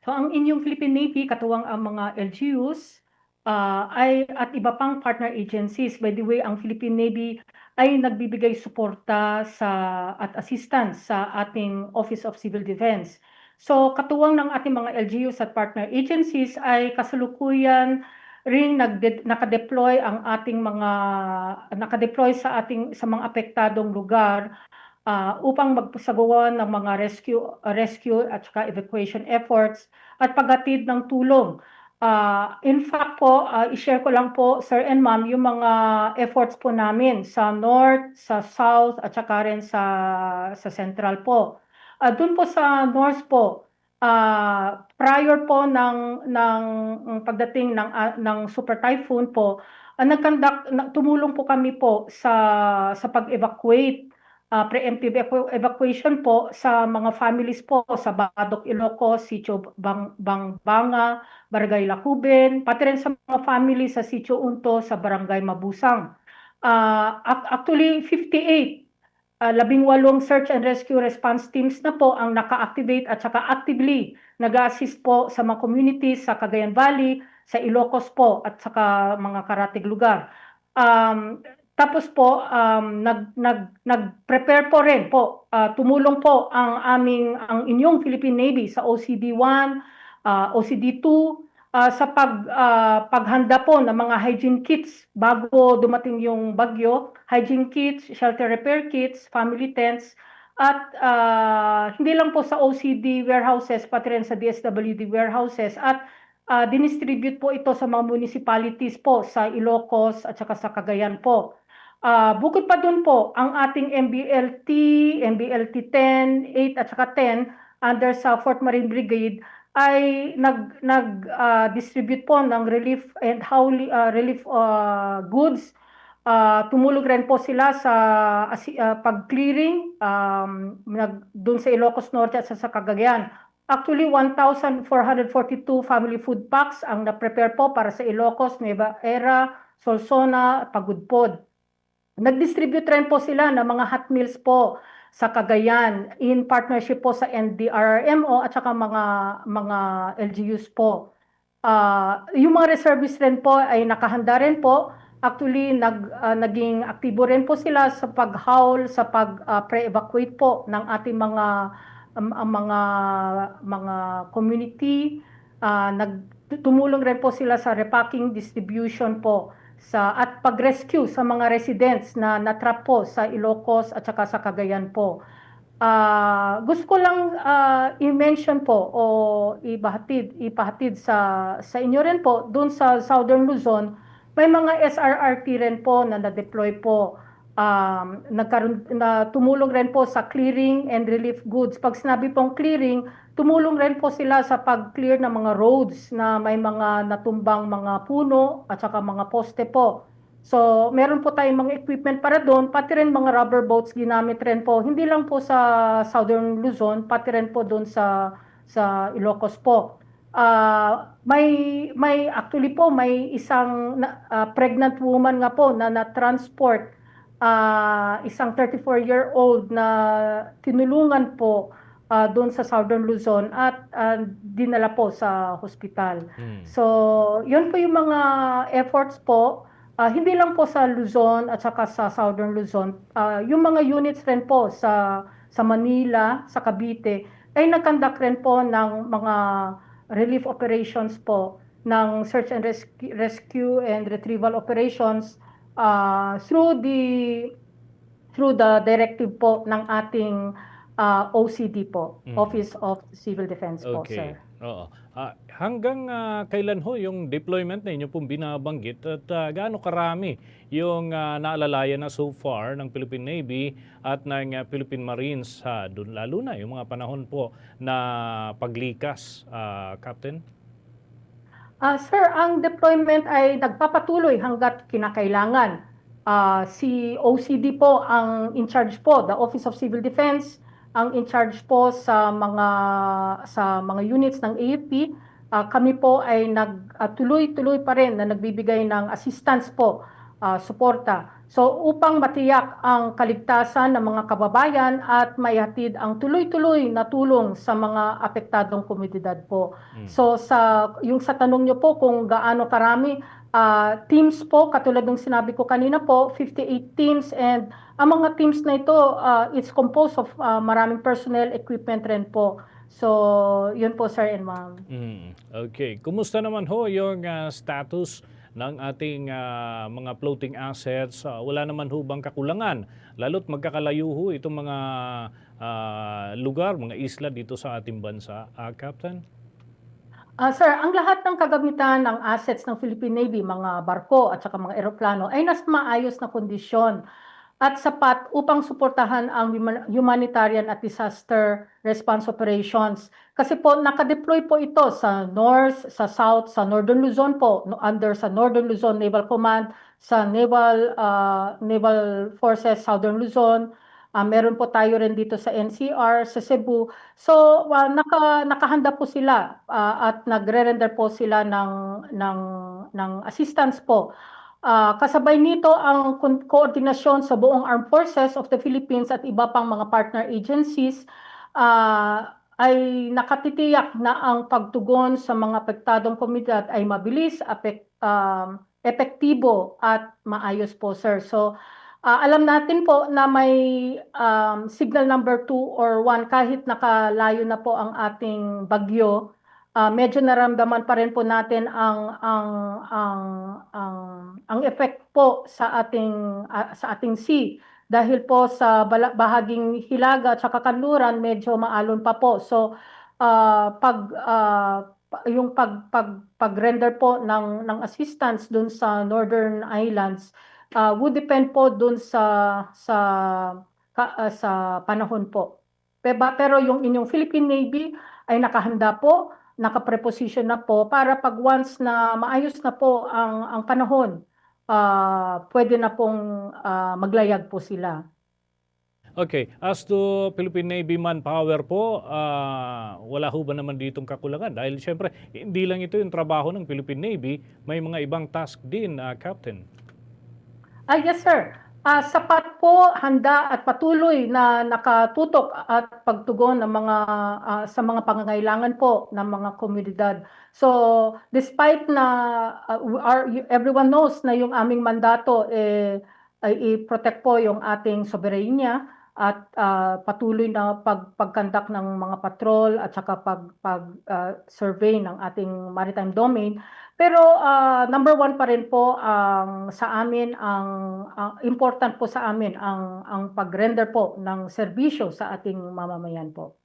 So ang inyong Philippine Navy, katuwang ang mga LGUs, ah, ay at iba pang partner agencies. By the way, ang Philippine Navy ay nagbibigay suporta sa at assistance sa ating Office of Civil Defense. So katuwang ng ating mga LGUs at partner agencies ay kasalukuyan ring nagde- nakadeploy ang ating mga nakadeploy sa ating sa mga apektadong lugar ah, upang magsagawa ng mga rescue rescue at saka evacuation efforts at paghatid ng tulong. Ah, in fact po, ah, i-share ko lang po Sir and Ma'am yung mga efforts po namin sa north, sa south at saka rin sa sa central po. Ah, doon po sa north po, ah, prior po ng ng pagdating ng ah, ng super typhoon po, ah, nag-conduct na- tumulong po kami po sa sa pag-evacuate ah, preemptive evacu- evacuation po sa mga families po sa Badok Ilocos, Sitio Bang Bangbanga, Barangay Lacuben, pati rin sa mga family sa Sitio Unto sa Barangay Mabusang. Ah, ac- actually 58 uh, labing walong search and rescue response teams na po ang naka-activate at saka actively nag-assist po sa mga communities sa Cagayan Valley, sa Ilocos po at saka mga karatig lugar. Um, tapos po um, nag nag nag-prepare po rin po uh, tumulong po ang aming ang inyong Philippine Navy sa OCD1, uh, OCD2 uh, sa pag uh, paghanda po ng mga hygiene kits bago dumating yung bagyo, hygiene kits, shelter repair kits, family tents at uh, hindi lang po sa OCD warehouses pati rin sa DSWD warehouses at uh, dinistribute po ito sa mga municipalities po sa Ilocos at saka sa Cagayan po. Uh, bukod pa doon po, ang ating MBLT, MBLT 10, 8 at saka 10 under sa 4th Marine Brigade ay nag nag uh, distribute po ng relief and howly uh, relief uh, goods uh, tumulong rin po sila sa uh, pag-clearing um, nag doon sa Ilocos Norte at sa, sa Cagayan Actually, 1,442 family food packs ang na-prepare po para sa Ilocos, Nueva Era, Solsona, Pagudpod. Nag-distribute rin po sila ng mga hot meals po sa Cagayan in partnership po sa NDRRMO at saka mga mga LGUs po. Uh, yung mga reservists rin po ay nakahanda rin po. Actually, nag, uh, naging aktibo rin po sila sa pag-haul, sa pag-pre-evacuate po ng ating mga um, mga mga community. Uh, nagtumulong rin po sila sa repacking distribution po sa at pag-rescue sa mga residents na natrap po sa Ilocos at saka sa Cagayan po. Uh, gusto ko lang uh, i-mention po o ibahatid ipahatid sa sa inyo rin po doon sa Southern Luzon may mga SRRT rin po na na-deploy po um, nagkaroon na tumulong rin po sa clearing and relief goods. Pag sinabi pong clearing, tumulong rin po sila sa pag-clear ng mga roads na may mga natumbang mga puno at saka mga poste po. So, meron po tayong mga equipment para doon, pati rin mga rubber boats ginamit rin po, hindi lang po sa Southern Luzon, pati rin po doon sa sa Ilocos po. Uh, may may actually po may isang uh, pregnant woman nga po na na-transport uh, isang 34-year-old na tinulungan po uh, doon sa Southern Luzon at uh, dinala po sa hospital. Hmm. So, yun po yung mga efforts po. Uh, hindi lang po sa Luzon at saka sa Southern Luzon. Uh, yung mga units rin po sa sa Manila, sa Cavite, ay nagkandak rin po ng mga relief operations po ng search and rescue, rescue and retrieval operations uh, through the through the directive po ng ating uh, OCD po, Mm. Office of Civil Defense po, Okay. sir. Oo. Ah, hanggang ah, kailan ho yung deployment na inyo pong binabanggit at ah, gaano karami yung ah, naalalayan na so far ng Philippine Navy at ng ah, Philippine Marines sa doon lalo na yung mga panahon po na paglikas, ah, Captain? Ah, sir, ang deployment ay nagpapatuloy hanggat kinakailangan. Ah, si OCD po ang in charge po, the Office of Civil Defense, ang in charge po sa mga sa mga units ng AFP. Ah, kami po ay nagtuloy-tuloy pa rin na nagbibigay ng assistance po, ah, suporta So upang matiyak ang kaligtasan ng mga kababayan at maihatid ang tuloy-tuloy na tulong sa mga apektadong komunidad po. Mm. So sa yung sa tanong niyo po kung gaano karami ah, teams po katulad ng sinabi ko kanina po 58 teams and ang mga teams na ito ah, it's composed of ah, maraming personnel equipment rin po. So yun po sir and ma'am. Mm, okay. Kumusta naman ho yung ah, status ng ating ah, mga floating assets? Ah, wala naman ho bang kakulangan? Lalo't magkakalayo ho itong mga ah, lugar, mga isla dito sa ating bansa, Ah, Captain? Ah, sir, ang lahat ng kagamitan ng assets ng Philippine Navy, mga barko at saka mga eroplano ay nasa maayos na kondisyon at sapat upang suportahan ang huma- humanitarian at disaster response operations. Kasi po nakadeploy po ito sa North, sa South, sa Northern Luzon po, under sa Northern Luzon Naval Command, sa Naval ah, Naval Forces Southern Luzon. Ah, meron po tayo rin dito sa NCR, sa Cebu. So, well, naka, nakahanda po sila ah, at nagre-render po sila ng, ng, ng assistance po. Ah, kasabay nito ang kon- koordinasyon sa buong Armed Forces of the Philippines at iba pang mga partner agencies ah, ay nakatitiyak na ang pagtugon sa mga apektadong komunidad ay mabilis, apek, um, epektibo at maayos po, sir. So, ah, alam natin po na may um, signal number 2 or 1 kahit nakalayo na po ang ating bagyo, ah, medyo naramdaman pa rin po natin ang ang ang ang ang effect po sa ating ah, sa ating sea dahil po sa bahaging Hilaga at Kanluran medyo maalon pa po. So ah, pag pa- yung pag pag pag-render po ng ng assistance dun sa Northern Islands ah, would depend po dun sa sa ka- ah, sa panahon po. Pero, pero yung inyong Philippine Navy ay nakahanda po, nakapreposition na po para pag once na maayos na po ang ang panahon, ah, pwede na pong ah, maglayag po sila. Okay, as to Philippine Navy manpower po, ah, wala ho ba naman ditong kakulangan? Dahil siyempre, hindi lang ito yung trabaho ng Philippine Navy, may mga ibang task din, ah, Captain. Ah, yes, sir. Ah, sapat po, handa at patuloy na nakatutok at pagtugon ng mga ah, sa mga pangangailangan po ng mga komunidad. So, despite na ah, we are, everyone knows na yung aming mandato eh, ay i-protect po yung ating soberanya at ah, patuloy na pag pagkandak ng mga patrol at saka pag pag ah, survey ng ating maritime domain pero ah, number one pa rin po ang sa amin ang ang important po sa amin ang ang pag-render po ng serbisyo sa ating mamamayan po.